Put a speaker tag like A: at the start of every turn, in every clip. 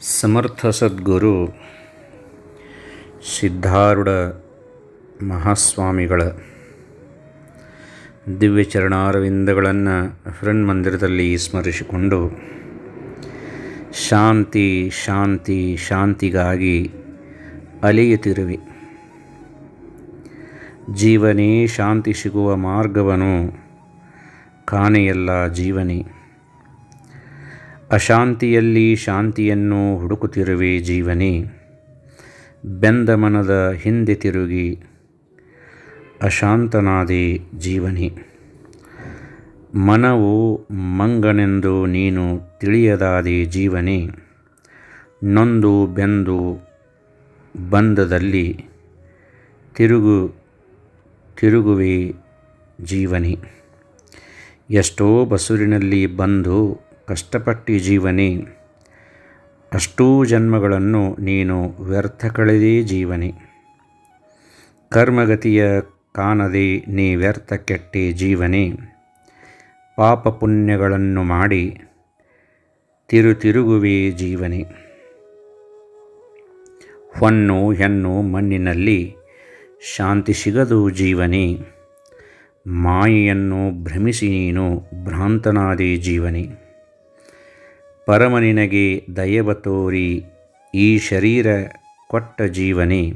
A: ಸಮರ್ಥ ಸದ್ಗುರು ಸಿದ್ಧಾರೂಢ ಮಹಾಸ್ವಾಮಿಗಳ ದಿವ್ಯ ಚರಣಾರವಿಂದಗಳನ್ನು ಮಂದಿರದಲ್ಲಿ ಸ್ಮರಿಸಿಕೊಂಡು ಶಾಂತಿ ಶಾಂತಿ, ಶಾಂತಿಗಾಗಿ ಅಲಿಯುತ್ತಿರುವೆ. ಜೀವನೇ ಶಾಂತಿ ಸಿಗುವ ಮಾರ್ಗವನು ಕಾಣೆಯಲ್ಲ ಜೀವನೇ. ಅಶಾಂತಿಯಲ್ಲಿ ಶಾಂತಿಯನ್ನು ಹುಡುಕುತ್ತಿರುವೆ ಜೀವನೇ. ಬೆಂದ ಮನದ ಹಿಂದೆ ತಿರುಗಿ ಅಶಾಂತನಾದೆ ಜೀವನೇ. ಮನವು ಮಂಗನೆಂದು ನೀನು ತಿಳಿಯದಾದೆ ಜೀವನೇ. ನೊಂದು ಬೆಂದು ಬಂದದಲ್ಲಿ ತಿರುಗು ತಿರುಗುವೆ ಜೀವನಿ. ಎಷ್ಟೋ ಬಸುರಿನಲ್ಲಿ ಬಂದು ಕಷ್ಟಪಟ್ಟಿ ಜೀವನೇ, ಅಷ್ಟೂ ಜನ್ಮಗಳನ್ನು ನೀನು ವ್ಯರ್ಥ ಕಳೆದೇ ಜೀವನೇ. ಕರ್ಮಗತಿಯ ಕಾಣದೆ ನೀ ವ್ಯರ್ಥ ಕೆಟ್ಟೆ ಜೀವನೇ. ಪಾಪ ಪುಣ್ಯಗಳನ್ನು ಮಾಡಿ ತಿರು ತಿರುಗುವೆ ಜೀವನೆ. ಹೊನ್ನು ಹೆಣ್ಣು ಮಣ್ಣಿನಲ್ಲಿ ಶಾಂತಿ ಸಿಗದು ಜೀವನೇ. ಮಾಯೆಯನ್ನು ಭ್ರಮಿಸಿ ನೀನು ಭ್ರಾಂತನಾದೆ ಜೀವನೇ. ಪರಮನಿನಗೆ ದಯವ ತೋರಿ ಈ ಶರೀರ ಕೊಟ್ಟ ಜೀವನೇ.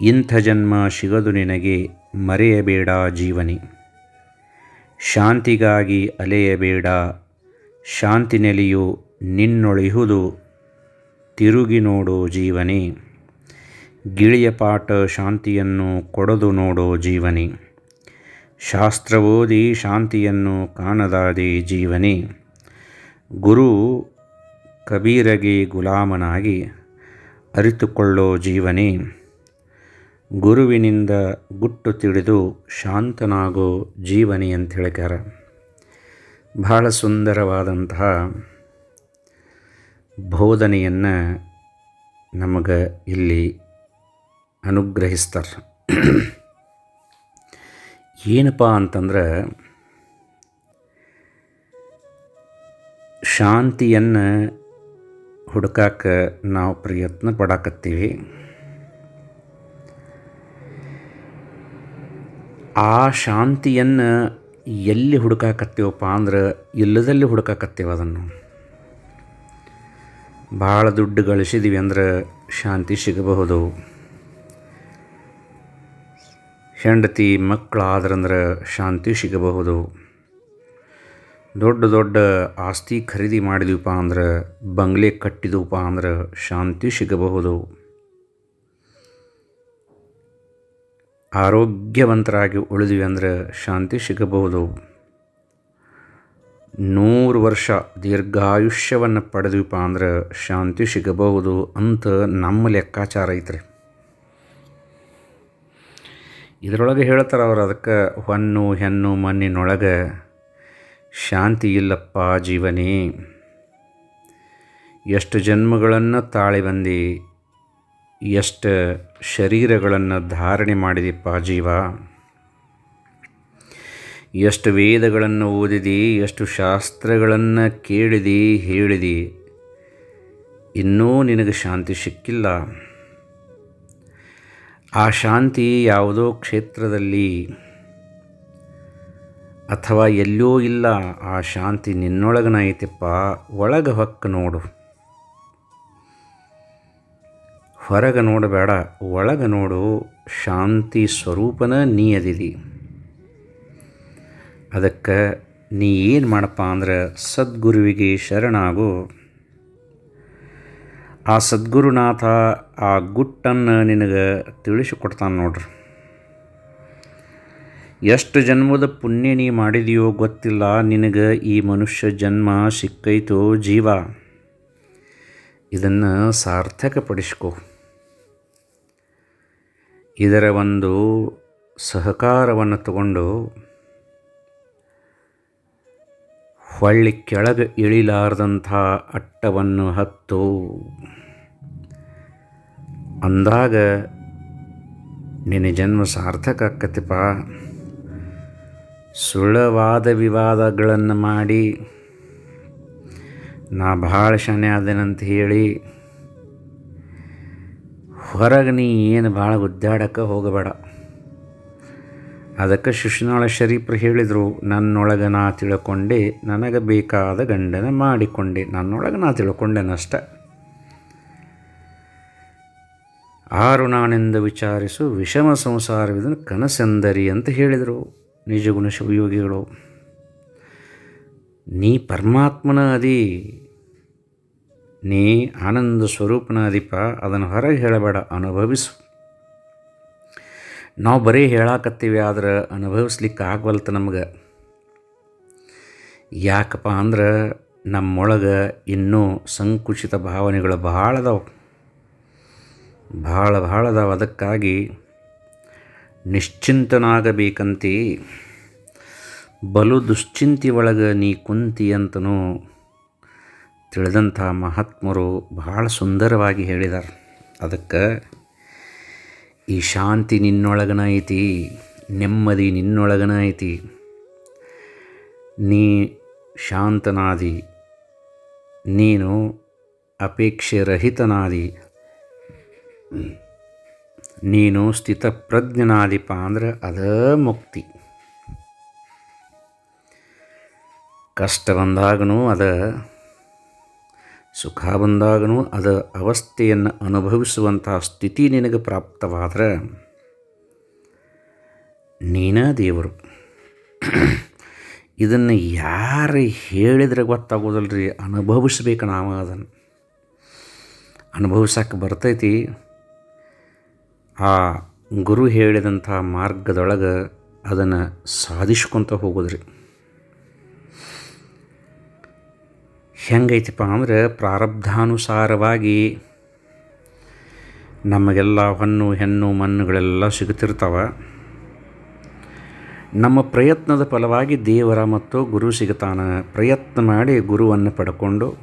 A: ಇಂಥ ಜನ್ಮ ಸಿಗದು ನಿನಗೆ ಮರೆಯಬೇಡ ಜೀವನಿ. ಶಾಂತಿಗಾಗಿ ಅಲೆಯಬೇಡ, ಶಾಂತಿ ನೆಲೆಯು ನಿನ್ನೊಳಿಹುದು, ತಿರುಗಿ ನೋಡೋ ಜೀವನಿ. ಗಿಳಿಯ ಪಾಠ ಶಾಂತಿಯನ್ನು ಕೊಡದು ನೋಡೋ ಜೀವನಿ. ಶಾಸ್ತ್ರ ಓದಿ ಶಾಂತಿಯನ್ನು ಕಾಣದಾದೆ ಜೀವನೇ. ಗುರು ಕಬೀರಗೆ ಗುಲಾಮನಾಗಿ ಅರಿತುಕೊಳ್ಳೋ ಜೀವನೇ ಗುರುವಿನಿಂದ ಗುಟ್ಟು ತಿಳಿದು ಶಾಂತನಾಗೋ ಜೀವನಿ ಅಂತ ಹೇಳ್ಯಾರ ಬಹಳ ಸುಂದರವಾದಂತಹ ಬೋಧನೆಯನ್ನು ನಮಗೆ ಇಲ್ಲಿ ಅನುಗ್ರಹಿಸ್ತಾರೆ. ಏನಪ್ಪ ಅಂತಂದ್ರೆ ಶಾಂತಿಯನ್ನು ಹುಡುಕಾಕ ನಾವು ಪ್ರಯತ್ನ ಪಡಾಕತ್ತೀವಿ. ಆ ಶಾಂತಿಯನ್ನು ಎಲ್ಲಿ ಹುಡುಕಾಕತ್ತೀವಪ್ಪ ಅಂದ್ರೆ ಇಲ್ಲದಲ್ಲಿ ಹುಡುಕಾಕತ್ತೀವಿ ಅದನ್ನು. ಭಾಳ ದುಡ್ಡು ಗಳಿಸಿದೀವಿ ಅಂದ್ರೆ ಶಾಂತಿ ಸಿಗಬಹುದು. ಹೆಂಡತಿ ಮಕ್ಕಳಾದ್ರಂದ್ರೆ ಶಾಂತಿ ಸಿಗಬಹುದು. ದೊಡ್ಡ ದೊಡ್ಡ ಆಸ್ತಿ ಖರೀದಿ ಮಾಡಿದ್ವಿಪ್ಪ ಅಂದ್ರೆ, ಬಂಗ್ಲೆ ಕಟ್ಟಿದವಪ್ಪ ಅಂದ್ರೆ ಶಾಂತಿ ಸಿಗಬಹುದು. ಆರೋಗ್ಯವಂತರಾಗಿ ಉಳಿದ್ವಿ ಅಂದ್ರೆ ಶಾಂತಿ ಸಿಗಬಹುದು. ನೂರು ವರ್ಷ ದೀರ್ಘಾಯುಷ್ಯವನ್ನು ಪಡೆದ್ವಿಪ್ಪ ಅಂದ್ರೆ ಶಾಂತಿ ಸಿಗಬಹುದು ಅಂತ ನಮ್ಮ ಲೆಕ್ಕಾಚಾರ ಐತ್ರಿ. ಇದರೊಳಗೆ ಹೇಳ್ತಾರೆ ಅವ್ರು ಅದಕ್ಕೆ, ಹೊನ್ನು ಹೆಣ್ಣು ಮಣ್ಣಿನೊಳಗೆ ಶಾಂತಿ ಇಲ್ಲಪ್ಪ ಜೀವನೇ. ಎಷ್ಟು ಜನ್ಮಗಳನ್ನು ತಾಳಿ ಬಂದಿ, ಎಷ್ಟು ಶರೀರಗಳನ್ನು ಧಾರಣೆ ಮಾಡಿದಿಪ್ಪ ಜೀವ. ಎಷ್ಟು ವೇದಗಳನ್ನು ಓದಿದಿ, ಎಷ್ಟು ಶಾಸ್ತ್ರಗಳನ್ನು ಕೇಳಿದಿ, ಹೇಳಿದಿ, ಇನ್ನೂ ನಿನಗೆ ಶಾಂತಿ ಸಿಕ್ಕಿಲ್ಲ. ಆ ಶಾಂತಿ ಯಾವುದೋ ಕ್ಷೇತ್ರದಲ್ಲಿ ಅಥವಾ ಎಲ್ಲೋ ಇಲ್ಲ, ಆ ಶಾಂತಿ ನಿನ್ನೊಳಗನ ಐತಿಪ್ಪ ಒಳಗೆ ಹೊಕ್ಕ ನೋಡು. ಹೊರಗೆ ನೋಡಬೇಡ, ಒಳಗೆ ನೋಡು, ಶಾಂತಿ ಸ್ವರೂಪನ ನೀ ಅದಿದಿ. ಅದಕ್ಕೆ ನೀ ಏನು ಮಾಡಪ್ಪ ಅಂದ್ರೆ ಸದ್ಗುರುವಿಗೆ ಶರಣಾಗು. ಆ ಸದ್ಗುರುನಾಥ ಆ ಗುಟ್ಟನ್ನು ನಿನಗೆ ತಿಳಿಸಿಕೊಡ್ತಾನೆ ನೋಡ್ರಿ. ಎಷ್ಟು ಜನ್ಮದ ಪುಣ್ಯ ನೀ ಮಾಡಿದೆಯೋ ಗೊತ್ತಿಲ್ಲ, ನಿನಗೆ ಈ ಮನುಷ್ಯ ಜನ್ಮ ಸಿಕ್ಕೈತೋ ಜೀವ. ಇದನ್ನು ಸಾರ್ಥಕಪಡಿಸ್ಕೋ. ಇದರ ಒಂದು ಸಹಕಾರವನ್ನು ತಗೊಂಡು ಹೊಳ್ಳಿ ಕೆಳಗೆ ಇಳಿಲಾರ್ದಂಥ ಅಟ್ಟವನ್ನು ಹತ್ತು. ಅಂದಾಗ ನಿನ್ನ ಜನ್ಮ ಸಾರ್ಥಕ ಆಕ್ಕತಿಪ್ಪ ಸುಳ್ಳವಾದ ವಿವಾದಗಳನ್ನು ಮಾಡಿ. ನಾ ಭಾಳ ಶನೆ ಆದೇನಂತ ಹೇಳಿ ಹೊರಗೆ ನೀ ಏನು ಭಾಳ ಗುದ್ದಾಡಕ್ಕೆ ಹೋಗಬೇಡ. ಅದಕ್ಕೆ ಶಿಶುನಾಳ ಶರೀಫ್ರು ಹೇಳಿದರು, ನನ್ನೊಳಗೆ ನಾ ತಿಳ್ಕೊಂಡೆ, ನನಗೆ ಬೇಕಾದ ಗಂಡನ ಮಾಡಿಕೊಂಡೆ, ನನ್ನೊಳಗೆ ನಾ ತಿಳ್ಕೊಂಡೆನಷ್ಟ. ಆರು ನಾನೆಂದು ವಿಚಾರಿಸು, ವಿಷಮ ಸಂಸಾರವಿದನು ಕನಸೆಂದರಿ ಅಂತ ಹೇಳಿದರು. ನಿಜಗುಣ ಶಿವಯೋಗಿಗಳು. ನೀ ಪರಮಾತ್ಮನ ಅದಿ, ನೀ ಆನಂದ ಸ್ವರೂಪನ ಅದಿಪ, ಅದನ್ನು ಹೊರಗೆ ಹೇಳಬೇಡ, ಅನುಭವಿಸು. ನಾವು ಬರೀ ಹೇಳಾಕತ್ತೀವಿ, ಆದ್ರೆ ಅನುಭವಿಸ್ಲಿಕ್ಕೆ ಆಗವಲ್ತು ನಮ್ಗೆ. ಯಾಕಪ್ಪ ಅಂದ್ರೆ ನಮ್ಮೊಳಗೆ ಇನ್ನೂ ಸಂಕುಚಿತ ಭಾವನೆಗಳು ಭಾಳ ಅದಾವೆ. ಭಾಳ ಭಾಳ ಅದಾವೆ. ಅದಕ್ಕಾಗಿ ನಿಶ್ಚಿಂತನಾಗಬೇಕಂತಿ. ಬಲು ದುಶ್ಚಿಂತಿ ಒಳಗೆ ನೀ ಕುಂತಿ ಅಂತನೂ ತಿಳಿದಂಥ ಮಹಾತ್ಮರು ಬಹಳ ಸುಂದರವಾಗಿ ಹೇಳಿದ್ದಾರೆ ಅದಕ್ಕೆ, ಈ ಶಾಂತಿ ನಿನ್ನೊಳಗನ ಐತಿ, ನೆಮ್ಮದಿ ನಿನ್ನೊಳಗನ ಐತಿ. ನೀ ಶಾಂತನಾದಿ, ನೀನು ಅಪೇಕ್ಷೆ ರಹಿತನಾದಿ. ನೀನು ಸ್ಥಿತಪ್ರಜ್ಞನಾದಿಪ ಅಂದ್ರೆ ಅದ ಮುಕ್ತಿ. ಕಷ್ಟ ಬಂದಾಗನೂ ಅದ, ಸುಖ ಬಂದಾಗನೂ ಅದ ಅವಸ್ಥೆಯನ್ನು ಅನುಭವಿಸುವಂತಹ ಸ್ಥಿತಿ ನಿನಗೆ ಪ್ರಾಪ್ತವಾದರೆ ನೀನ ದೇವರು. ಇದನ್ನು ಯಾರು ಹೇಳಿದರೆ ಗೊತ್ತಾಗೋದಲ್ರಿ? ಅನುಭವಿಸ್ಬೇಕು ನಾವು ಅದನ್ನು. ಅನುಭವಿಸಕ್ಕೆ ಬರ್ತೈತಿ. ಆ ಗುರು ಹೇಳಿದಂಥ ಮಾರ್ಗದೊಳಗೆ ಅದನ್ನು ಸಾಧಿಸ್ಕೊತ ಹೋಗೋದ್ರಿ. ಹೆಂಗೈತಿಪ್ಪ ಅಂದರೆ ಪ್ರಾರಬ್ಧಾನುಸಾರವಾಗಿ ನಮಗೆಲ್ಲ ಹೊನ್ನು, ಹೆಣ್ಣು, ಮಣ್ಣುಗಳೆಲ್ಲ ಸಿಗುತ್ತಿರ್ತಾವೆ. ನಮ್ಮ ಪ್ರಯತ್ನದ ಫಲವಾಗಿ ದೇವರ ಮತ್ತು ಗುರು ಸಿಗುತ್ತಾನೆ ಪ್ರಯತ್ನ ಮಾಡಿ ಗುರುವನ್ನು ಪಡ್ಕೊಂಡು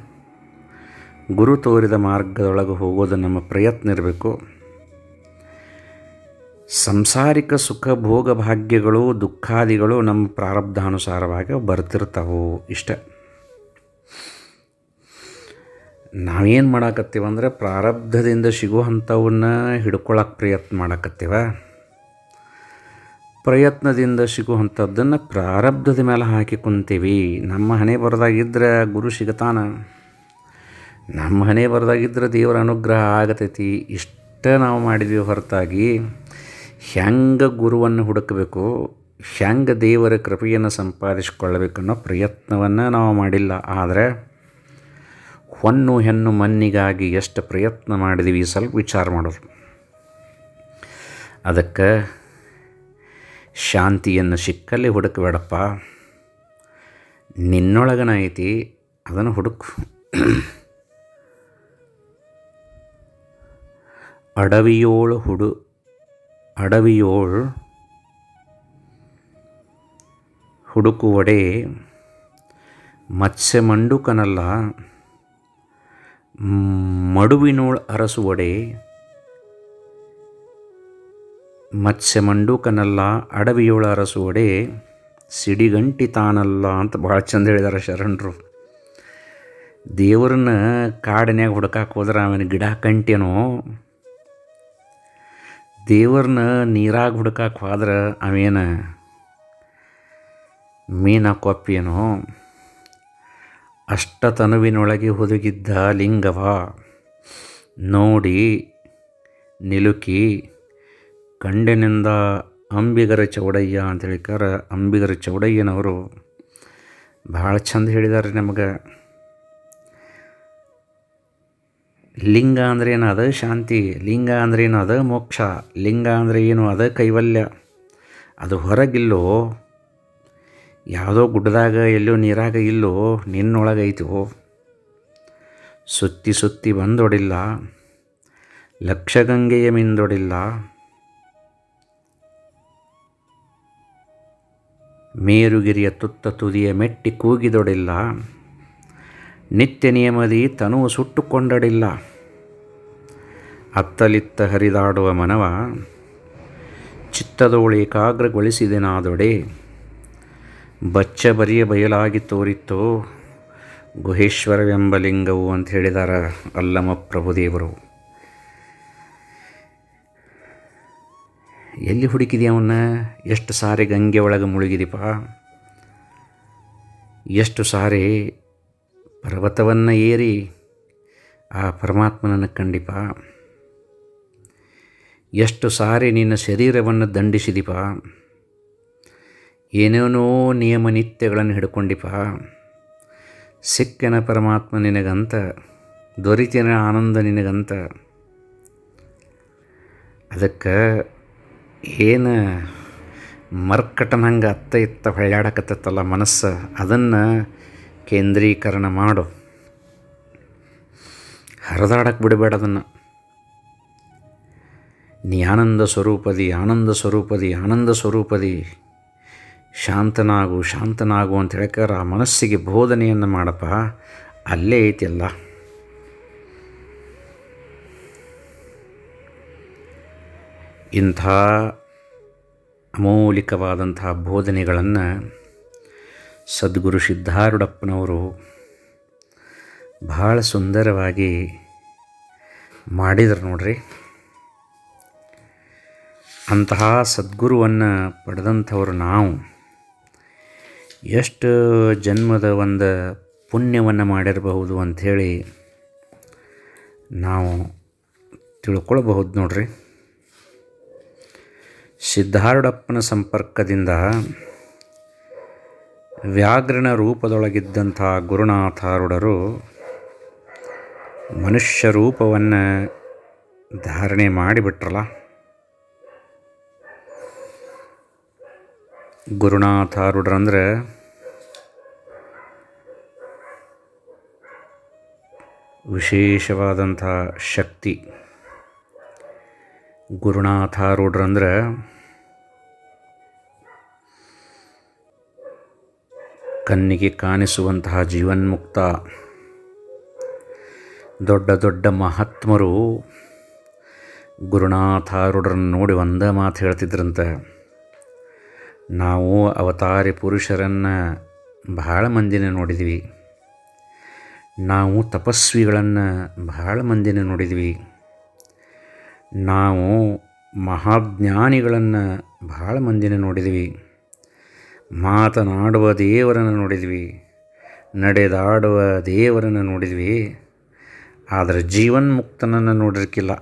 A: ಗುರು ತೋರಿದ ಮಾರ್ಗದೊಳಗೆ ಹೋಗೋದು ನಮ್ಮ ಪ್ರಯತ್ನ ಇರಬೇಕು. ಸಂಸಾರಿಕ ಸುಖ, ಭೋಗ ಭಾಗ್ಯಗಳು, ದುಃಖಾದಿಗಳು ನಮ್ಮ ಪ್ರಾರಬ್ಧಾನುಸಾರವಾಗಿ ಬರ್ತಿರ್ತಾವೆ ಇಷ್ಟ. ನಾವೇನು ಮಾಡಾಕತ್ತೀವಂದ್ರೆ ಪ್ರಾರಬ್ಧದಿಂದ ಸಿಗುವಂಥವನ್ನ ಹಿಡ್ಕೊಳಕ್ಕೆ ಪ್ರಯತ್ನ ಮಾಡಾಕತ್ತೀವ. ಪ್ರಯತ್ನದಿಂದ ಸಿಗುವಂಥದ್ದನ್ನು ಪ್ರಾರಬ್ಧದ ಮೇಲೆ ಹಾಕಿ ಕುಂತೀವಿ. ನಮ್ಮ ಹಣೆ ಬರದಾಗಿದ್ದರೆ ಗುರು ಸಿಗತಾನ? ನಮ್ಮ ಹಣೆ ಬರದಾಗಿದ್ದರೆ ದೇವರ ಅನುಗ್ರಹ ಆಗತೈತಿ. ಇಷ್ಟ ನಾವು ಮಾಡಿದ್ವಿ ಹೊರತಾಗಿ. ಹೆಂಗೆ ಗುರುವನ್ನು ಹುಡುಕಬೇಕು, ಹ್ಯಾಂಗ ದೇವರ ಕೃಪೆಯನ್ನು ಸಂಪಾದಿಸಿಕೊಳ್ಳಬೇಕು ಅನ್ನೋ ಪ್ರಯತ್ನವನ್ನು ನಾವು ಮಾಡಿಲ್ಲ. ಆದರೆ ಹೊನ್ನು ಹೆಣ್ಣು ಮಣ್ಣಿಗಾಗಿ ಎಷ್ಟು ಪ್ರಯತ್ನ ಮಾಡಿದೀವಿ ಸ್ವಲ್ಪ ವಿಚಾರ ಮಾಡೋದು. ಅದಕ್ಕೆ ಶಾಂತಿಯನ್ನು ಸಿಕ್ಕಲ್ಲಿ ಹುಡುಕಬೇಡಪ್ಪ. ನಿನ್ನೊಳಗನ ಐತಿ, ಅದನ್ನು ಹುಡುಕು. ಅಡವಿಯೋಳು ಹುಡು ಅಡವಿಯೋಳು ಹುಡುಕುವಡೆ ಮತ್ಸ್ಯ ಮಂಡುಕನಲ್ಲ, ಮಡುವಿನೋಳ್ ಅರಸುವಡೆ ಮತ್ಸ್ಯ ಮಂಡುಕನಲ್ಲ, ಅಡವಿಯೋಳ ಅರಸುವಡೆ ಸಿಡಿಗಂಟಿ ತಾನಲ್ಲ ಅಂತ ಭಾಳ ಚಂದ ಹೇಳಿದಾರೆ ಶರಣರು. ದೇವ್ರನ್ನ ಕಾಡಿನ್ಯಾಗ ಹುಡ್ಕಕ್ಕೆ ಹೋದ್ರೆ ಅವನ ಗಿಡ ಕಂಟೇನೋ ದೇವ್ರನ್ನ ನೀರಾಗ ಹುಡ್ಕಕ್ಕೆ ಹೋದ್ರೆ ಅವೇನು? ಮೀನ ಕೊಪ್ಪೇನೋ ಅಷ್ಟತನುವಿನೊಳಗೆ ಹುದುಗಿದ್ದ ಲಿಂಗವ ನೋಡಿ ನಿಲುಕಿ ಕಂಡೆನಿಂದ ಅಂಬಿಗರ ಚೌಡಯ್ಯ ಅಂತ ಹೇಳಿಕಾರ ಅಂಬಿಗರ ಚೌಡಯ್ಯನವರು ಭಾಳ ಚಂದ ಹೇಳಿದ್ದಾರೆ ನಮಗೆ. ಲಿಂಗ ಅಂದ್ರೆ ಏನು? ಅದು ಶಾಂತಿ. ಲಿಂಗ ಅಂದ್ರೆ ಏನು? ಅದು ಮೋಕ್ಷ. ಲಿಂಗ ಅಂದರೆ ಏನು? ಅದು ಕೈವಲ್ಯ. ಅದು ಹೊರಗಿಲ್ಲೋ, ಯಾವುದೋ ಗುಡ್ಡದಾಗ ಎಲ್ಲೋ ನೀರಾಗ ಇಲ್ಲೋ ನಿನ್ನೊಳಗೆ ಐತೋ ಸುತ್ತಿ ಸುತ್ತಿ ಬಂದೊಡಿಲ್ಲ, ಲಕ್ಷಗಂಗೆಯ ಮಿಂದೊಡಿಲ್ಲ, ಮೇರುಗಿರಿಯ ತುತ್ತ ತುದಿಯ ಮೆಟ್ಟಿ ಕೂಗಿದೊಡಿಲ್ಲ ನಿತ್ಯ ನಿಯಮದಿ ತನು ಸುಟ್ಟುಕೊಂಡಡಿಲ್ಲ. ಅತ್ತಲಿತ್ತ ಹರಿದಾಡುವ ಮನವ ಚಿತ್ತದೋಳಿ ಏಕಾಗ್ರಗೊಳಿಸಿದೆನಾದೊಡೆ. ಬಚ್ಚ ಬರಿಯ ಬಯಲಾಗಿ ತೋರಿತ್ತೋ, ಗುಹೇಶ್ವರವೆಂಬ ಲಿಂಗವು ಅಂತ ಹೇಳಿದಾರ ಅಲ್ಲಮ ಪ್ರಭುದೇವರು. ಎಲ್ಲಿ ಹುಡುಕಿದೆ ಅವನ್ನ? ಎಷ್ಟು ಸಾರಿ ಗಂಗೆ ಒಳಗೆ ಮುಳುಗಿದೀಪ? ಎಷ್ಟು ಸಾರಿ ಪರ್ವತವನ್ನು ಏರಿ ಆ ಪರಮಾತ್ಮನನ್ನು ಕಂಡಿಪ. ಎಷ್ಟು ಸಾರಿ ನಿನ್ನ ಶರೀರವನ್ನು ದಂಡಿಸಿದಿಪ. ಏನೇನೋ ನಿಯಮ ನಿತ್ಯಗಳನ್ನು ಹಿಡ್ಕೊಂಡಿಪ. ಸಿಕ್ಕನ ಪರಮಾತ್ಮ ನಿನಗಂತ, ದೊರಿತಿನ ಆನಂದ ನಿನಗಂತ. ಅದಕ್ಕೆ ಏನು ಮರ್ಕಟನಂಗೆ ಅತ್ತ ಇತ್ತ ಹೊಳ್ಳಾಡಕತ್ತಲ್ಲ ಮನಸ್ಸು. ಅದನ್ನು ಕೇಂದ್ರೀಕರಣ ಮಾಡು. ಹರಿದಾಡಕ್ಕೆ ಬಿಡಬೇಡ ಅದನ್ನು. ನೀ ಆನಂದ ಸ್ವರೂಪದಿ ಆನಂದ ಸ್ವರೂಪದಿ ಆನಂದ ಸ್ವರೂಪದಿ. ಶಾಂತನಾಗು ಶಾಂತನಾಗು ಅಂತ ಹೇಳ್ಕಾರ ಆ ಮನಸ್ಸಿಗೆ ಬೋಧನೆಯನ್ನು ಮಾಡಪ್ಪ. ಅಲ್ಲೇ ಐತಿಲ್ಲ ಇಂಥ ಅಮೌಲಿಕವಾದಂತಹ ಬೋಧನೆಗಳನ್ನು ಸದ್ಗುರು ಸಿದ್ಧಾರೂಢಪ್ಪನವರು ಭಾಳ ಸುಂದರವಾಗಿ ಮಾಡಿದ್ರು ನೋಡ್ರಿ. ಅಂತಹ ಸದ್ಗುರುವನ್ನು ಪಡೆದಂಥವ್ರು ನಾವು. ಎಷ್ಟು ಜನ್ಮದ ಒಂದು ಪುಣ್ಯವನ್ನು ಮಾಡಿರಬಹುದು ಅಂಥೇಳಿ ನಾವು ತಿಳ್ಕೊಳ್ಬಹುದು ನೋಡ್ರಿ. ಸಿದ್ಧಾರೂಢಪ್ಪನ ಸಂಪರ್ಕದಿಂದ ವ್ಯಾಘ್ರನ ರೂಪದೊಳಗಿದ್ದಂಥ ಗುರುನಾಥಾರುಡರು ಮನುಷ್ಯ ರೂಪವನ್ನು ಧಾರಣೆ ಮಾಡಿಬಿಟ್ರಲ್ಲ. ಗುರುನಾಥಾರುಡ್ರಂದರೆ ವಿಶೇಷವಾದಂಥ ಶಕ್ತಿ. ಗುರುನಾಥಾರೂಢರಂದ್ರೆ ಕಣ್ಣಿಗೆ ಕಾಣಿಸುವಂತಹ ಜೀವನ್ಮುಕ್ತ ದೊಡ್ಡ ದೊಡ್ಡ ಮಹಾತ್ಮರು ಗುರುನಾಥಾರೂಢರನ್ನು ನೋಡಿ ಒಂದೇ ಮಾತು ಹೇಳ್ತಿದ್ರಂತೆ. ನಾವು ಅವತಾರಿ ಪುರುಷರನ್ನು ಬಹಳ ಮಂದಿನ ನೋಡಿದ್ವಿ. ನಾವು ತಪಸ್ವಿಗಳನ್ನು ಬಹಳ ಮಂದಿನ ನೋಡಿದ್ವಿ. ನಾವು ಮಹಾಜ್ಞಾನಿಗಳನ್ನು ಬಹಳ ಮಂದಿನ ನೋಡಿದ್ವಿ. ಮಾತನಾಡುವ ದೇವರನ್ನು ನೋಡಿದ್ವಿ, ನಡೆದಾಡುವ ದೇವರನ್ನು ನೋಡಿದ್ವಿ, ಆದರೆ ಜೀವನ್ಮುಕ್ತನನ್ನು ನೋಡಿರ್ಕಿಲ್ಲ.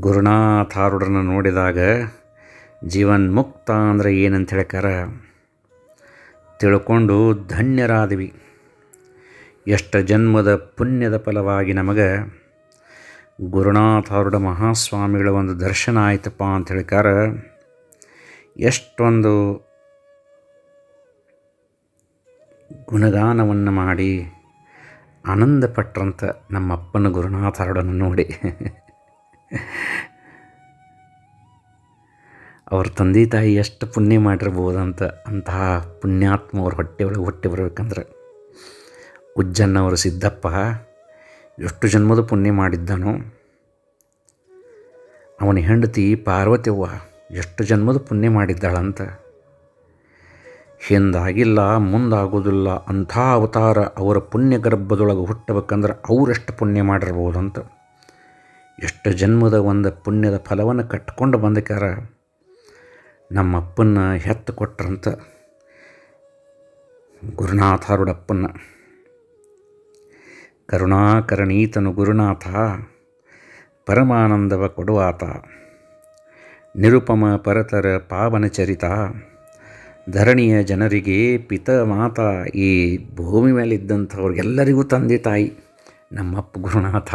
A: ಗುರುನಾಥಾರುಡನ್ನು ನೋಡಿದಾಗ ಜೀವನ್ಮುಕ್ತ ಅಂದರೆ ಏನಂತ ಹೇಳ್ಕಾರ ತಿಳ್ಕೊಂಡು ಧನ್ಯರಾದ್ವಿ. ಎಷ್ಟು ಜನ್ಮದ ಪುಣ್ಯದ ಫಲವಾಗಿ ನಮಗೆ ಗುರುನಾಥಾರುಡ ಮಹಾಸ್ವಾಮಿಗಳ ಒಂದು ದರ್ಶನ ಆಯ್ತಪ್ಪ ಅಂತ ಹೇಳ್ಕಾರ ಎಷ್ಟೊಂದು ಗುಣಗಾನವನ್ನು ಮಾಡಿ ಆನಂದಪಟ್ಟರಂಥ ನಮ್ಮಪ್ಪನ ಗುರುನಾಥರೊಡನ್ನು ನೋಡಿ. ಅವ್ರ ತಂದೆ ತಾಯಿ ಎಷ್ಟು ಪುಣ್ಯ ಮಾಡಿರ್ಬೋದಂತ ಅಂತಹ ಪುಣ್ಯಾತ್ಮ ಅವ್ರ ಹೊಟ್ಟೆ ಒಳಗೆ ಹೊಟ್ಟೆ ಬರಬೇಕಂದ್ರೆ ಉಜ್ಜನ್ನವರು ಸಿದ್ದಪ್ಪ ಎಷ್ಟು ಜನ್ಮದ ಪುಣ್ಯ ಮಾಡಿದ್ದಾನೋ. ಅವನ ಹೆಂಡತಿ ಪಾರ್ವತಿವ್ವ ಎಷ್ಟು ಜನ್ಮದ ಪುಣ್ಯ ಮಾಡಿದ್ದಾಳಂತ ಹಿಂದಾಗಿಲ್ಲ ಮುಂದಾಗೋದಿಲ್ಲ ಅಂಥ ಅವತಾರ ಅವರ ಪುಣ್ಯ ಗರ್ಭದೊಳಗೆ ಹುಟ್ಟಬೇಕಂದ್ರೆ ಅವರೆಷ್ಟು ಪುಣ್ಯ ಮಾಡಿರ್ಬೋದಂತ. ಎಷ್ಟು ಜನ್ಮದ ಒಂದು ಪುಣ್ಯದ ಫಲವನ್ನು ಕಟ್ಕೊಂಡು ಬಂದಕ್ಕಾರ ನಮ್ಮಪ್ಪನ್ನ ಹೆತ್ತು ಕೊಟ್ರಂತ. ಗುರುನಾಥಾರುಡಪ್ಪನ್ನ ಕರುಣಾಕರಣೀತನು ಗುರುನಾಥ, ಪರಮಾನಂದವ ಕೊಡುವಾತ. ನಿರುಪಮ ಪರತರ ಪಾವನ ಚರಿತ. ಧರಣಿಯ ಜನರಿಗೆ ಪಿತ ಮಾತ ಈ ಭೂಮಿ ಮೇಲಿದ್ದಂಥವ್ರಿಗೆಲ್ಲರಿಗೂ ತಂದೆ ತಾಯಿ, ನಮ್ಮಪ್ಪ ಗುರುನಾಥ.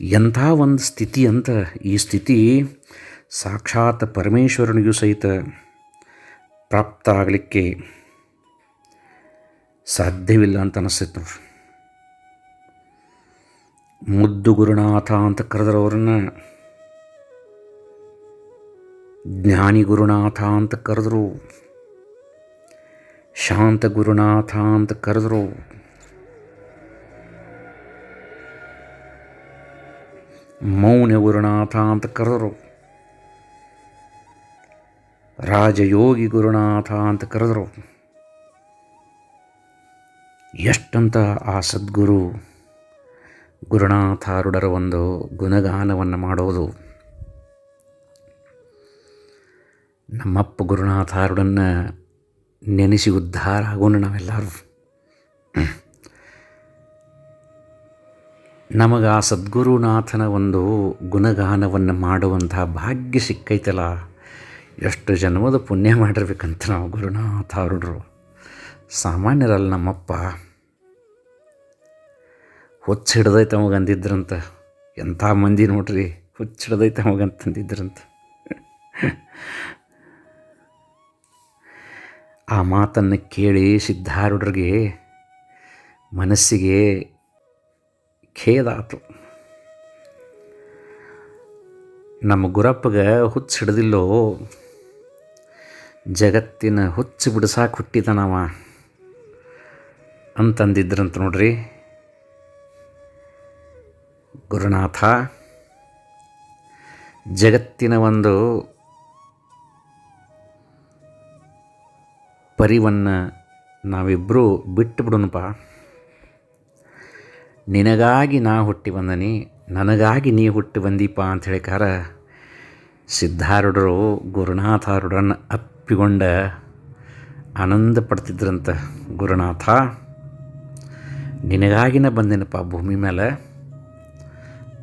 A: ಎಂಥ ಒಂದು ಸ್ಥಿತಿ ಅಂತ ಈ ಸ್ಥಿತಿ ಸಾಕ್ಷಾತ್ ಪರಮೇಶ್ವರನಿಗೂ ಸಹಿತ ಪ್ರಾಪ್ತ ಆಗಲಿಕ್ಕೆ ಸಾಧ್ಯವಿಲ್ಲ ಅಂತ ಅನಿಸ್ತಿತ್ತು ನೋಡ್ರಿ. ಮುದ್ದು ಗುರುನಾಥ ಅಂತ ಕರೆದ್ರೆ ಅವ್ರನ್ನ ಜ್ಞಾನಿ ಗುರುನಾಥ ಅಂತ ಕರೆದ್ರು. ಶಾಂತ ಗುರುನಾಥ ಅಂತ ಕರೆದ್ರು. ಮೌನ ಗುರುನಾಥ ಅಂತ ಕರೆದ್ರು. ರಾಜಯೋಗಿ ಗುರುನಾಥ ಅಂತ ಕರೆದರು. ಎಷ್ಟಂತ ಆ ಸದ್ಗುರು ಗುರುನಾಥಾರುಡರ ಒಂದು ಗುಣಗಾನವನ್ನು ಮಾಡೋದು. ನಮ್ಮಪ್ಪ ಗುರುನಾಥಾರುಡನ್ನು ನೆನೆಸಿ ಉದ್ಧಾರ ಆಗೋಣ ನಾವೆಲ್ಲರೂ. ನಮಗೆ ಆ ಸದ್ಗುರುನಾಥನ ಒಂದು ಗುಣಗಾನವನ್ನು ಮಾಡುವಂತಹ ಭಾಗ್ಯ ಸಿಕ್ಕೈತಲ್ಲ. ಎಷ್ಟು ಜನ್ಮದ ಪುಣ್ಯ ಮಾಡಿರ್ಬೇಕಂತ ನಾವು ಗುರುನಾಥ ಹೊರಡ್ರು. ಸಾಮಾನ್ಯರಲ್ಲ ನಮ್ಮಪ್ಪ. ಹುಚ್ಚ ಹಿಡ್ದೈತೆ ಅವಾಗ ಅಂದಿದ್ರಂತ. ಎಂಥ ಮಂದಿ ನೋಡ್ರಿ, ಹುಚ್ಚ ಹಿಡ್ದೈತೆ ಅವಾಗ ಅಂತಂದಿದ್ರಂತ. ಆ ಮಾತನ್ನು ಕೇಳಿ ಸಿದ್ಧಾರೂಢರಿಗೆ ಮನಸ್ಸಿಗೆ ಖೇದಾತು. ನಮ್ಮ ಗುರಪ್ಪಗೆ ಹುಚ್ಚು ಹಿಡ್ದಿಲ್ಲೋ? ಜಗತ್ತಿನ ಹುಚ್ಚು ಬಿಡಿಸಾಕೆ ಹುಟ್ಟಿದನವ ಅಂತಂದಿದ್ರಂತ ನೋಡ್ರಿ. ಗುರುನಾಥ, ಜಗತ್ತಿನ ಒಂದು ಪರಿವನ್ನು ನಾವಿಬ್ಬರೂ ಬಿಟ್ಟು ಬಿಡೋಣಪ್ಪ ನಿನಗಾಗಿ ನಾ ಹುಟ್ಟಿ ಬಂದನಿ, ನನಗಾಗಿ ನೀ ಹುಟ್ಟಿ ಬಂದೀಪ ಅಂತ ಹೇಳಿಕಾರ ಸಿದ್ಧಾರೂಢರು ಗುರುನಾಥಾರೂಢರನ್ನು ಅಪ್ಪಿಕೊಂಡ ಆನಂದ ಪಡ್ತಿದ್ರಂತ ಗುರುನಾಥ. ನಿನಗಾಗಿನ ಬಂದೇನಪ್ಪ ಭೂಮಿ ಮೇಲೆ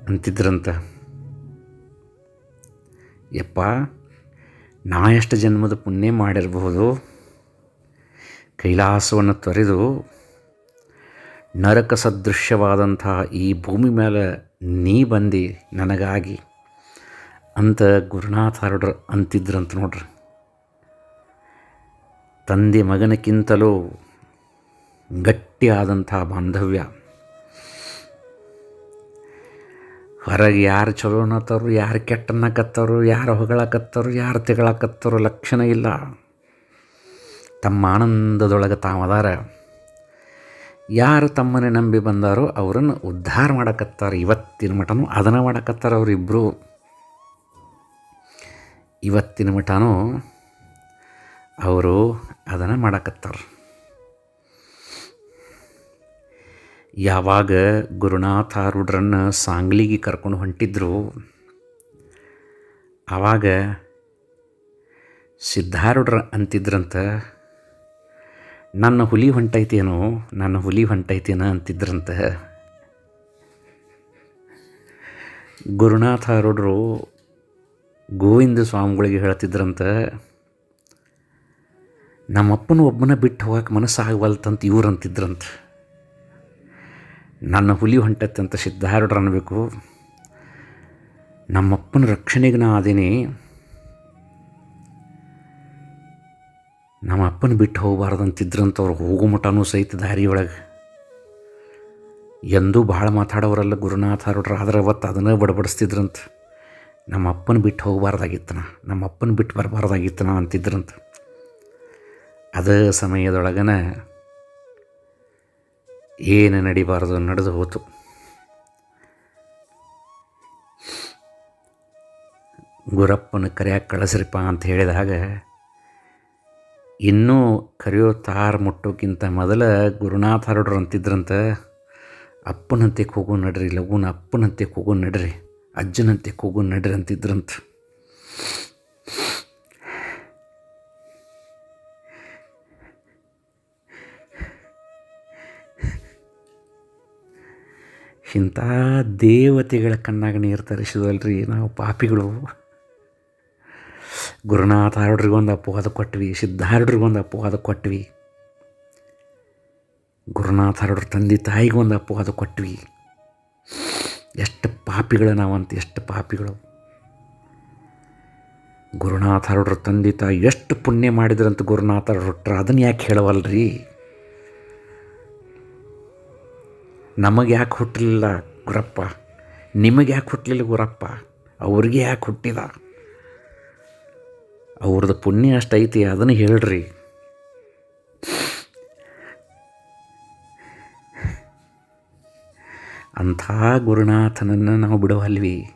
A: ಅಂತಿದ್ರಂತ. ಯಪ್ಪ, ನಾ ಎಷ್ಟು ಜನ್ಮದ ಪುಣ್ಯ ಮಾಡಿರಬಹುದು? ಕೈಲಾಸವನ್ನು ತೊರೆದು ನರಕ ಸದೃಶ್ಯವಾದಂತಹ ಈ ಭೂಮಿ ಮೇಲೆ ನೀ ಬಂದು ನನಗಾಗಿ ಅಂತ ಗುರುನಾಥಾರಡ್ರು ಅಂತಿದ್ರಂತ ನೋಡ್ರಿ. ತಂದೆ ಮಗನಕ್ಕಿಂತಲೂ ಗಟ್ಟಿಯಾದಂಥ ಬಾಂಧವ್ಯ. ಹೊರಗೆ ಯಾರು ಚಲೋ ಅನ್ನತ್ತವ್ರು ಯಾರು ಕೆಟ್ಟ ಅನ್ನಕತ್ತವ್ರು ಯಾರು ಹೊಗಳಕತ್ತವ್ರು ಯಾರು ತೆಗಳಕತ್ತವ್ರು ಲಕ್ಷಣ ಇಲ್ಲ. ತಮ್ಮ ಆನಂದದೊಳಗೆ ತಾವದಾರ. ಯಾರು ತಮ್ಮನೆ ನಂಬಿ ಬಂದಾರೋ ಅವರನ್ನು ಉದ್ಧಾರ ಮಾಡಕತ್ತಾರೆ. ಇವತ್ತಿನ ಮಟನೂ ಅದನ್ನು ಮಾಡಕತ್ತಾರ ಅವರಿಬ್ಬರು ಇವತ್ತಿನ ಮಟನೂ ಅವರು ಅದನ್ನು ಮಾಡಕತ್ತಾರೆ. ಯಾವಾಗ ಗುರುನಾಥ ಗುರುನಾಥಾರೂಢರನ್ನು ಸಾಂಗ್ಲಿಗೆ ಕರ್ಕೊಂಡು ಹೊಂಟಿದ್ರು ಆವಾಗ ಸಿದ್ಧಾರೂಢರ ಅಂತಿದ್ರಂತ ನನ್ನ ಹುಲಿ ಹೊಂಟೈತೇನೋ, ನನ್ನ ಹುಲಿ ಹೊಂಟೈತೇನ ಗುರುನಾಥ ಅರೋಡ್ರು ಗೋವಿಂದ ಸ್ವಾಮಿಗಳಿಗೆ ಹೇಳ್ತಿದ್ರಂತ, ನಮ್ಮಪ್ಪನ ಒಬ್ಬನ ಬಿಟ್ಟು ಹೋಗಕ್ಕೆ ಮನಸ್ಸಾಗವಲ್ತಂತ ಇವ್ರು ಅಂತಿದ್ರಂತ. ನನ್ನ ಹುಲಿ ಹೊಂಟತ್ತಂತ ಅಂತ ಅನ್ನಬೇಕು ನಮ್ಮಪ್ಪನ ರಕ್ಷಣೆಗೆ ನಾ ಅದೀನಿ ನಮ್ಮ ಅಪ್ಪನ ಬಿಟ್ಟು ಹೋಗಬಾರ್ದು ಅಂತಿದ್ರಂತ ಅವ್ರು ಹೋಗೋ ಮಠನೂ ಸಹಿತ ದಾರಿಯೊಳಗೆ ಎಂದೂ ಭಾಳ ಮಾತಾಡೋರಲ್ಲ ಗುರುನಾಥ ಹೊರಡ್ರು ಆದ್ರೆ ಅವತ್ತು ಅದನ್ನೇ ಬಡಬಡಿಸ್ತಿದ್ರಂತ. ನಮ್ಮ ಅಪ್ಪನ ಬಿಟ್ಟು ಹೋಗಬಾರ್ದಾಗಿತ್ತನ, ನಮ್ಮ ಅಪ್ಪನ ಬಿಟ್ಟು ಬರಬಾರ್ದಾಗಿತ್ತನ ಅಂತಿದ್ರಂತ. ಅದೇ ಸಮಯದೊಳಗನ ಏನು ನಡಿಬಾರ್ದು ನಡೆದು ಹೋತು. ಗುರಪ್ಪನ ಕರೆಯಾಕೆ ಕಳಿಸ್ರಿಪ್ಪ ಅಂತ ಹೇಳಿದಾಗ ಇನ್ನೂ ಕರೆಯೋ ತಾರ ಮುಟ್ಟೋಕ್ಕಿಂತ ಮೊದಲ ಗುರುನಾಥ ಹರಡ್ರು ಅಂತಿದ್ರಂತ ಅಪ್ಪನಂತೆ ಹೋಗೋ ನಡ್ರಿ, ಲಘುನ ಅಪ್ಪನಂತೆ ಕೂಗು ನಡ್ರಿ ಅಜ್ಜನಂತೆ ಕೂಗು ನಡ್ರಿ ಅಂತಿದ್ರಂತ. ಇಂಥ ದೇವತೆಗಳ ಕಣ್ಣಾಗ ನೀರು ತರಿಸಿದಲ್ರಿ ನಾವು ಪಾಪಿಗಳು. ಗುರುನಾಥ ಹರಡ್ರಿಗೊಂದು ಅಪವಾದ ಕೊಟ್ವಿ ಸಿದ್ಧಾರೂಢರಿಗೊಂದು ಅಪವಾದ ಕೊಟ್ವಿ. ಗುರುನಾಥ ಹರಡ್ರ ತಂದೆ ತಾಯಿಗೊಂದು ಅಪವಾದ ಕೊಟ್ವಿ. ಎಷ್ಟು ಪಾಪಿಗಳು ನಾವಂತ, ಎಷ್ಟು ಪಾಪಿಗಳು. ಗುರುನಾಥ ಹರಡ್ರ ತಂದೆ ತಾಯಿ ಎಷ್ಟು ಪುಣ್ಯ ಮಾಡಿದ್ರಂತ ಗುರುನಾಥ ಹೊಟ್ರ ಅದನ್ನು ಯಾಕೆ ಹೇಳವಲ್ರಿ? ನಮಗೆ ಯಾಕೆ ಹುಟ್ಟಲಿಲ್ಲ ಗುರಪ್ಪ? ನಿಮಗೆ ಯಾಕೆ ಹುಟ್ಟಲಿಲ್ಲ ಗುರಪ್ಪ? ಅವ್ರಿಗೆ ಯಾಕೆ ಹುಟ್ಟಿದ? ಅವ್ರದ್ದು ಪುಣ್ಯ ಅಷ್ಟೈತಿ ಅದನ್ನು ಹೇಳ್ರಿ. ಅಂಥ ಗುರುನಾಥನನ್ನು ನಾವು ಬಿಡುವಲ್ವಿ.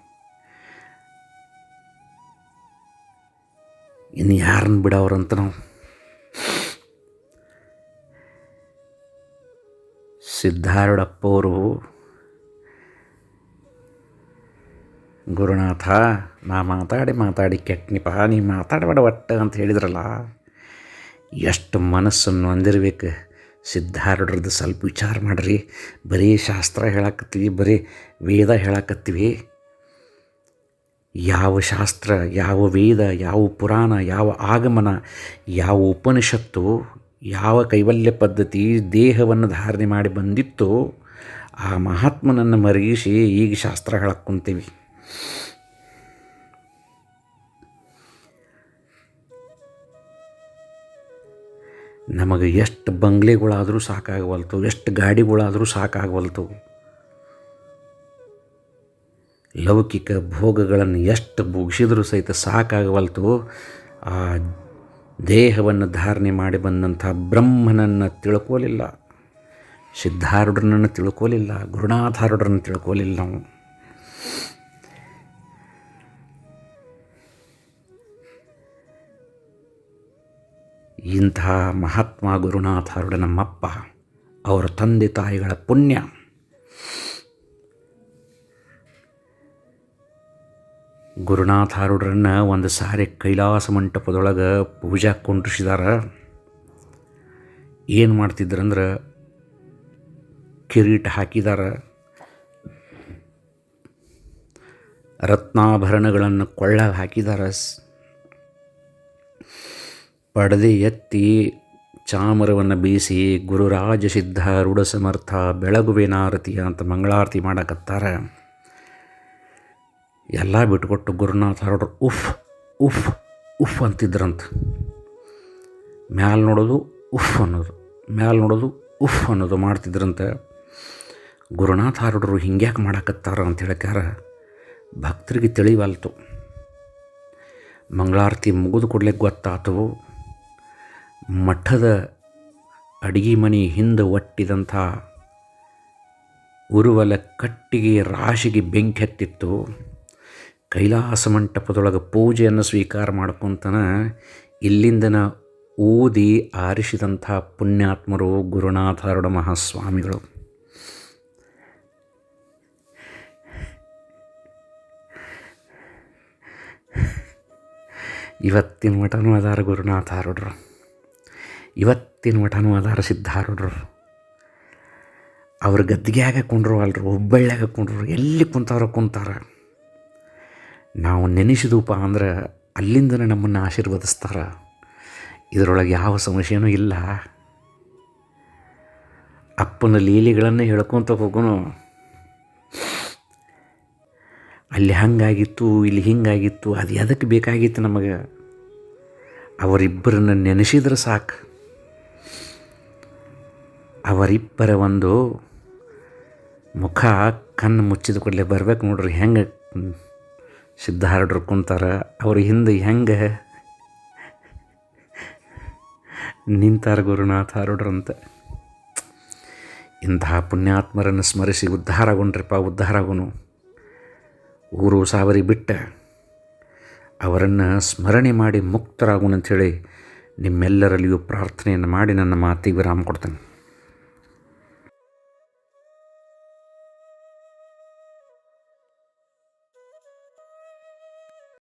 A: ಇನ್ನು ಯಾರನ್ನ ಬಿಡೋರಂತ ನಾವು? ಸಿದ್ಧಾರೂಢಪ್ಪವರು ಗುರುನಾಥ, ನಾ ಮಾತಾಡಿ ಮಾತಾಡಿ ಕೆಟ್ಟನಿಪ ನೀ ಮಾತಾಡಬೇಡ ಒಟ್ಟು ಅಂತ ಹೇಳಿದ್ರಲ್ಲ. ಎಷ್ಟು ಮನಸ್ಸನ್ನು ಹೊಂದಿರಬೇಕು. ಸಿದ್ಧಾರೂಢರದ್ದು ಸ್ವಲ್ಪ ವಿಚಾರ ಮಾಡಿರಿ. ಬರೀ ಶಾಸ್ತ್ರ ಹೇಳಕತ್ತೀವಿ, ಬರೀ ವೇದ ಹೇಳಕತ್ತೀವಿ. ಯಾವ ಶಾಸ್ತ್ರ, ಯಾವ ವೇದ, ಯಾವ ಪುರಾಣ, ಯಾವ ಆಗಮನ, ಯಾವ ಉಪನಿಷತ್ತು, ಯಾವ ಕೈವಲ್ಯ ಪದ್ಧತಿ, ದೇಹವನ್ನು ಧಾರಣೆ ಮಾಡಿ ಬಂದಿತ್ತೋ, ಆ ಮಹಾತ್ಮನನ್ನು ಮರಗಿಸಿ ಈಗ ಶಾಸ್ತ್ರ ಹೇಳಕ್ಕೆ ಕುಂತೀವಿ. ನಮಗೆ ಎಷ್ಟು ಬಂಗ್ಲೆಗಳಾದರೂ ಸಾಕಾಗವಲ್ತು, ಎಷ್ಟು ಗಾಡಿಗಳಾದರೂ ಸಾಕಾಗವಲ್ತು. ಲೌಕಿಕ ಭೋಗಗಳನ್ನು ಎಷ್ಟು ಭುಗಿಸಿದರೂ ಸಹಿತ ಸಾಕಾಗವಲ್ತು. ಆ ದೇಹವನ್ನು ಧಾರಣೆ ಮಾಡಿ ಬಂದಂಥ ಬ್ರಹ್ಮನನ್ನು ತಿಳ್ಕೊಲಿಲ್ಲ ಸಿದ್ಧಾರೂಢರನ್ನು ತಿಳ್ಕೊಲಿಲ್ಲ, ಗುರುನಾಥಾರೂಢರನ್ನು ತಿಳ್ಕೊಲಿಲ್ಲ ನಾವು. ಇಂಥ ಮಹಾತ್ಮ ಗುರುನಾಥರುಡ ನಮ್ಮಪ್ಪ ಅವರ ತಂದೆ ತಾಯಿಗಳ ಪುಣ್ಯ. ಗುರುನಾಥಾರೂಢರನ್ನು ಒಂದು ಸಾರಿ ಕೈಲಾಸ ಮಂಟಪದೊಳಗೆ ಪೂಜಾ ಕುಂಡ್ರಿಸಿದಾರ. ಏನು ಮಾಡ್ತಿದ್ರಂದ್ರೆ, ಕಿರೀಟ ಹಾಕಿದಾರ. ರತ್ನಾಭರಣಗಳನ್ನು ಕೊಳ್ಳ ಹಾಕಿದಾರ. ಪಡೆದೆ ಎತ್ತಿ ಚಾಮರವನ್ನು ಬೀಸಿ ಗುರುರಾಜ ಸಿದ್ಧ ರೂಢ ಸಮರ್ಥ ಬೆಳಗುವಿನಾರತಿ ಅಂತ ಮಂಗಳಾರತಿ ಮಾಡಕತ್ತಾರೆ. ಎಲ್ಲ ಬಿಟ್ಕೊಟ್ಟು ಗುರುನಾಥ ಹೊರಡ್ರು ಉಫ್ ಉಫ್ ಉಫ್ ಅಂತಿದ್ರಂತ. ಮ್ಯಾಲೆ ನೋಡೋದು ಉಫ್ ಅನ್ನೋದು, ಮ್ಯಾಲೆ ನೋಡೋದು ಉಫ್ ಅನ್ನೋದು ಮಾಡ್ತಿದ್ರಂತೆ. ಗುರುನಾಥ ಹಾರಡ್ರು ಹಿಂಗ್ಯಾಕೆ ಮಾಡಕತ್ತಾರ ಅಂತ ಹೇಳಕ್ಯಾರ, ಭಕ್ತರಿಗೆ ತಿಳಿವಲ್ತು. ಮಂಗಳಾರತಿ ಮುಗಿದು ಕೊಡ್ಲಿಕ್ಕೆ ಗೊತ್ತಾತು. ಮಠದ ಅಡಿಗೆ ಮನೆ ಹಿಂದೆ ಒಟ್ಟಿದಂಥ ಉರುವಲ ಕಟ್ಟಿಗೆ ರಾಶಿಗೆ ಬೆಂಕಿ ಹತ್ತಿತ್ತು. ಕೈಲಾಸ ಮಂಟಪದೊಳಗೆ ಪೂಜೆಯನ್ನು ಸ್ವೀಕಾರ ಮಾಡ್ಕೊತನ ಇಲ್ಲಿಂದನ ಓದಿ ಆರಿಸಿದಂಥ ಪುಣ್ಯಾತ್ಮರು ಗುರುನಾಥಾರುಡ ಮಹಾಸ್ವಾಮಿಗಳು. ಇವತ್ತಿನ ಮಠನೂ ಅದಾರ ಗುರುನಾಥಾರೂಢರು. ಇವತ್ತಿನ ಮಠನೂ ಅದಾರ ಸಿದ್ಧಾರೂಢರು ಅವ್ರ ಗದ್ದಿಗೆಯಾಗ ಕುಂಡ್ರು ಅಲ್ರು ಹುಬ್ಬಳ್ಳಿಯಾಗ ಕುಂಡ್ರು, ಎಲ್ಲಿ ಕುಂತಾರೋ ಕುಂತಾರ. ನಾವು ನೆನೆಸಿದೂಪ ಅಂದ್ರೆ ಅಲ್ಲಿಂದನೇ ನಮ್ಮನ್ನು ಆಶೀರ್ವದಿಸ್ತಾರ. ಇದರೊಳಗೆ ಯಾವ ಸಮಸ್ಯೆನೂ ಇಲ್ಲ. ಅಪ್ಪನ ಲೀಲೆಗಳನ್ನು ಹೇಳ್ಕೊತ ಹೋಗೋನು. ಅಲ್ಲಿ ಹಂಗಾಗಿತ್ತು, ಇಲ್ಲಿ ಹಿಂಗಾಗಿತ್ತು, ಅದು ಎದಕ್ಕೆ ಬೇಕಾಗಿತ್ತು ನಮಗೆ? ಅವರಿಬ್ಬರನ್ನು ನೆನೆಸಿದ್ರೆ ಸಾಕು. ಅವರಿಬ್ಬರ ಒಂದು ಮುಖ ಕಣ್ಣು ಮುಚ್ಚಿದ ಕೂಡಲೇ ಬರ್ಬೇಕು ನೋಡ್ರಿ, ಹೆಂಗೆ ಸಿದ್ಧಾರಡ್ರು ಕುಂತಾರ, ಅವ್ರ ಹಿಂದೆ ಹೆಂಗೆ ನಿಂತಾರ ಗುರುನಾಥಾರೂಢರಂತ ಇಂತಹ ಪುಣ್ಯಾತ್ಮರನ್ನು ಸ್ಮರಿಸಿ ಉದ್ಧಾರ ಆಗೋಣ್ರಿಪ್ಪ ಉದ್ಧಾರ ಆಗೋನು ಊರು ಸಾವರಿ ಬಿಟ್ಟ ಅವರನ್ನು ಸ್ಮರಣೆ ಮಾಡಿ ಮುಕ್ತರಾಗೋಣ ಅಂಥೇಳಿ ನಿಮ್ಮೆಲ್ಲರಲ್ಲಿಯೂ ಪ್ರಾರ್ಥನೆಯನ್ನು ಮಾಡಿ ನನ್ನ ಮಾತಿಗೆ ವಿರಾಮ ಕೊಡ್ತೇನೆ.